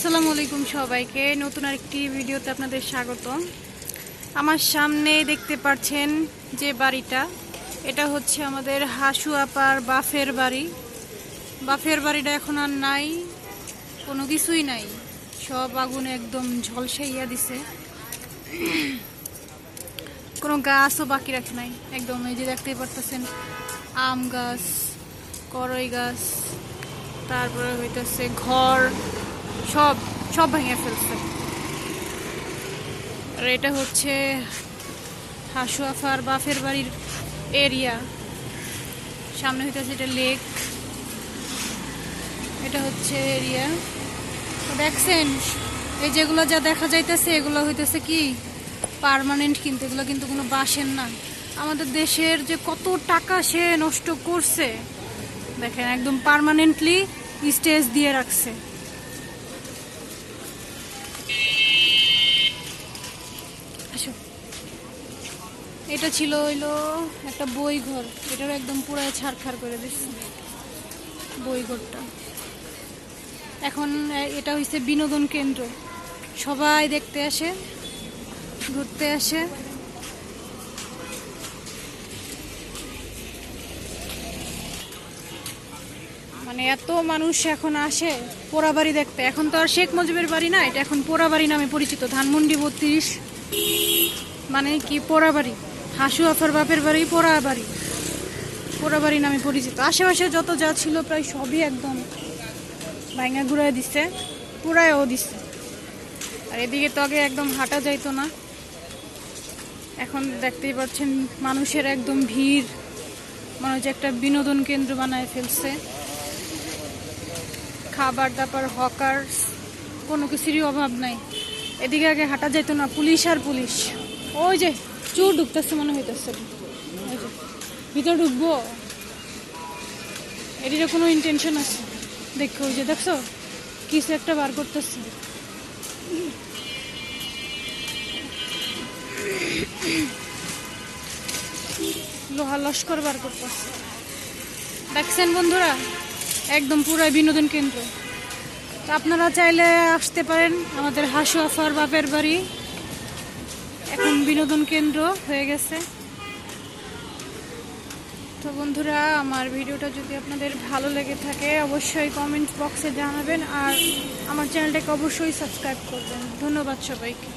আসসালামু আলাইকুম সবাইকে। নতুন আরেকটি ভিডিওতে আপনাদের স্বাগত আমার সামনে দেখতে পাচ্ছেন যে বাড়িটা, এটা হচ্ছে আমাদের হাসু আপার বাফের বাড়ি। বাফের বাড়িটা এখন আর নাই, কোনো কিছুই নাই। সব আগুন একদম ঝলসাইয়া দিছে। কোনো গাছও বাকি রাখে নাই। একদম এই যে দেখতেই পারতেছেন, আম গাছ, করই গাছ, তারপরে হইতেছে ঘর সব সব ভেঙে ফেলছে। আর এটা হচ্ছে হাসুয়াফার বাফের বাড়ির এরিয়া সামনে হইতেছে এটা লেক এটা হচ্ছে এরিয়া দেখছেন, এই যেগুলো যা দেখা যাইতেছে, এগুলো হইতেছে কি? পার্মানেন্ট কিন্তু, এগুলো কিন্তু কোনো বাসের না। আমাদের দেশের যে কত টাকা সে নষ্ট করছে, দেখেন, একদম পার্মানেন্টলি স্টেজ দিয়ে রাখছে। এটা ছিল হইল একটা বই ঘর এটারও একদম পুরো ছাড়খাড় করে দিচ্ছে বই ঘরটা এখন এটা হইছে বিনোদন কেন্দ্র। সবাই দেখতে আসে, ঘুরতে আসে। মানে এত মানুষ এখন আসে পোড়া বাড়ি দেখতে। এখন তো আর শেখ মুজিবের বাড়ি না, এটা এখন পোড়া বাড়ি নামে পরিচিত। ধানমন্ডি বত্রিশ। মানে কি পোড়া বাড়ি হাসু আফার বাপের বাড়ি, পোড়া বাড়ি। পোড়া বাড়ি নামে পরিচিত। আশেপাশে যত যা ছিল প্রায় সবই একদম ভাঙা ঘুরায় দিচ্ছে পুরায়ও দিচ্ছে আর এদিকে তো আগে একদম হাঁটা যাইতো না। এখন দেখতেই পাচ্ছেন মানুষের একদম ভিড়। মনে হচ্ছে একটা বিনোদন কেন্দ্র বানায় ফেলছে। খাবার দাবার হকার কোনো কিছুরই অভাব নাই। এদিকে আগে হাঁটা যেত না, পুলিশ আর পুলিশ। ওই যে চোর ঢুকতেছে মনে হইতেছে। ভিতরে ঢুকবো। এদিকে কোনো ইন্টেনশন আছে? দেখো ওই যে দেখছ? কিছু একটা বার করতেছে। লোহা লস্কর বার করতেছে। দেখছেন বন্ধুরা? একদম পুরাই বিনোদন কেন্দ্র। আপনারা চাইলে আসতে পারেন আমাদের হাসু আফার বাপের বাড়ি। এখন বিনোদন কেন্দ্র হয়ে গেছে। তো বন্ধুরা, আমার ভিডিওটা যদি আপনাদের ভালো লেগে থাকে, অবশ্যই কমেন্ট বক্সে জানাবেন আর আমার চ্যানেলটাকে অবশ্যই সাবস্ক্রাইব করবেন। ধন্যবাদ সবাইকে।